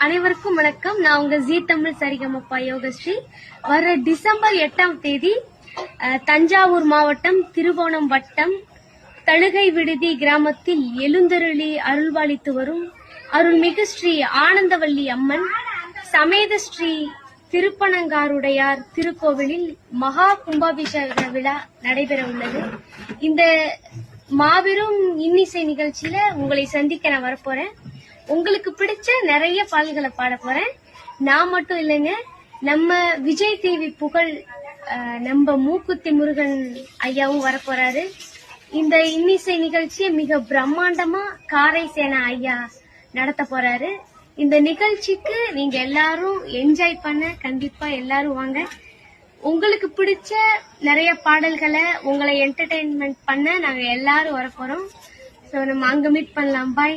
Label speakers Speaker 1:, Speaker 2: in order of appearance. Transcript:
Speaker 1: அனைவருக்கும் வணக்கம். நான் உங்க ஜி தமிழ் சரிகமப்பா யோகஸ்ரீ. வர டிசம்பர் எட்டாம் தேதி தஞ்சாவூர் மாவட்டம் திருவோணம் வட்டம் தழுகை விடுதி கிராமத்தில் எழுந்தருளி அருள்வாளித்து வரும் அருள்மிகு ஸ்ரீ ஆனந்தவல்லி அம்மன் சமேத ஸ்ரீ திருப்பனங்காருடையார் திருக்கோவிலில் மகா கும்பாபிஷேக விழா நடைபெற உள்ளது இந்த மாபெரும் இன்னிசை நிகழ்ச்சியில உங்களை சந்திக்க நான் வரப்போறேன். உங்களுக்கு பிடிச்ச நிறைய பாடல்களை பாட போறேன். நான் மட்டும் இல்லைங்க நம்ம விஜய் டிவி புகழ் நம்ம மூக்குத்தி முருகன் ஐயாவும் வரப்போறாரு. இந்த இன்னிசை நிகழ்ச்சியை மிக பிரம்மாண்டமா காரை சேனா ஐயா நடத்த போறாரு. இந்த நிகழ்ச்சிக்கு நீங்க எல்லாரும் என்ஜாய் பண்ண கண்டிப்பா எல்லாரும் வாங்க. உங்களுக்கு பிடிச்ச நிறைய பாடல்களை உங்களை என்டர்டெயின்மெண்ட் பண்ண நாங்க எல்லாரும் வரப்போறோம். ஸோ நம்ம அங்க மீட் பண்ணலாம். பாய்